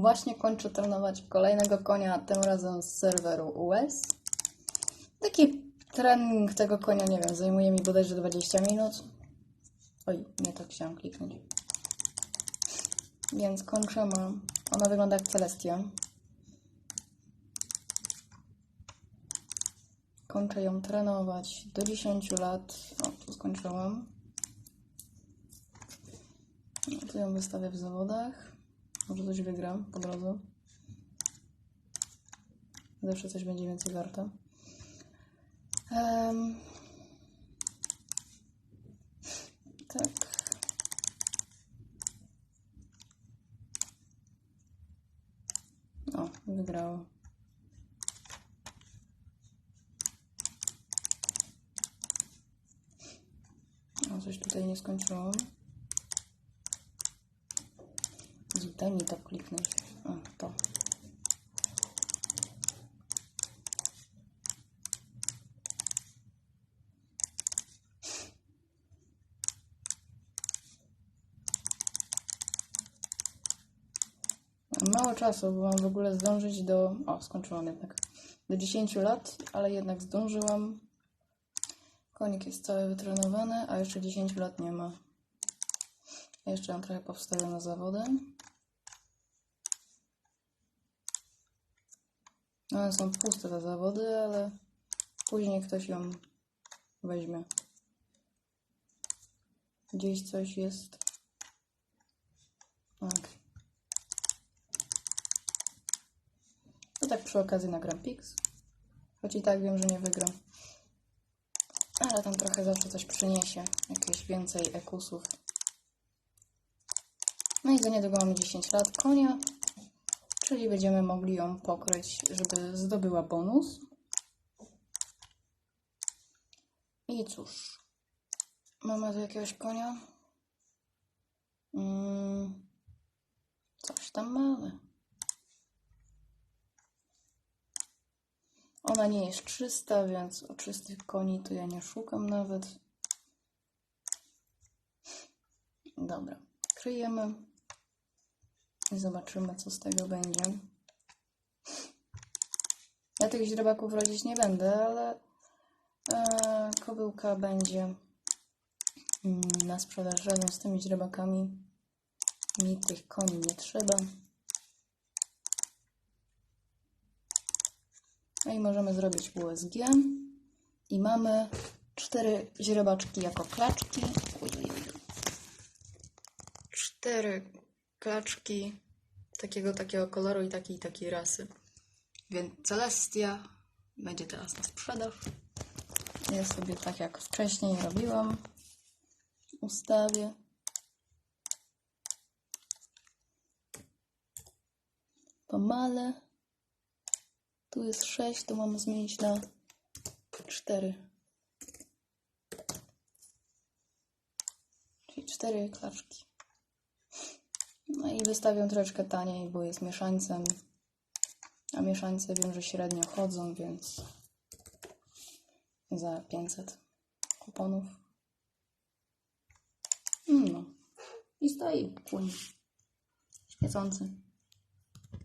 Właśnie kończę trenować kolejnego konia, tym razem z serweru US. Taki trening tego konia, nie wiem, zajmuje mi bodajże 20 minut. Oj, nie tak chciałam kliknąć. Więc kończymy. Ona wygląda jak Celestia. Kończę ją trenować do 10 lat. O, tu skończyłam. No, tu ją wystawię w zawodach. Może coś wygram po drodze. Zawsze coś będzie więcej warte. Em, tak. O, wygrało. O, coś tutaj nie skończyłam. Daj mi to kliknąć. O, to. Mało czasu, bo mam w ogóle zdążyć do... O, skończyłam jednak. Do 10 lat, ale jednak zdążyłam. Konik jest cały wytrenowany, a jeszcze 10 lat nie ma. Jeszcze mam trochę powstaję na zawody. One są puste te zawody, ale później ktoś ją weźmie. Gdzieś coś jest. Tak. To tak przy okazji nagram Pix. Choć i tak wiem, że nie wygram. Ale tam trochę zawsze coś przyniesie. Jakieś więcej ekusów. No i za niedługo mamy 10 lat konia. Czyli będziemy mogli ją pokryć, żeby zdobyła bonus. I cóż. Mamy tu jakiegoś konia. Mm, coś tam mamy. Ona nie jest czysta, więc o czystych koni to ja nie szukam nawet. Dobra, kryjemy i zobaczymy, co z tego będzie. Ja tych źrebaków rodzić nie będę, ale e, kobyłka będzie mm, na sprzedaż razem z tymi źrebakami. Mi tych koni nie trzeba. No i możemy zrobić USG. I mamy cztery źrebaczki jako klaczki. Cztery klaczki takiego, takiego koloru i takiej, takiej rasy. Więc Celestia będzie teraz na sprzedaż. Ja sobie tak jak wcześniej robiłam. Ustawię. Pomalę. Tu jest 6, to mamy zmienić na 4. Czyli 4 klaczki. No i wystawię troszeczkę taniej, bo jest mieszańcem. A mieszańce wiem, że średnio chodzą, więc za 500 kuponów. No. I stoi płyn świecący.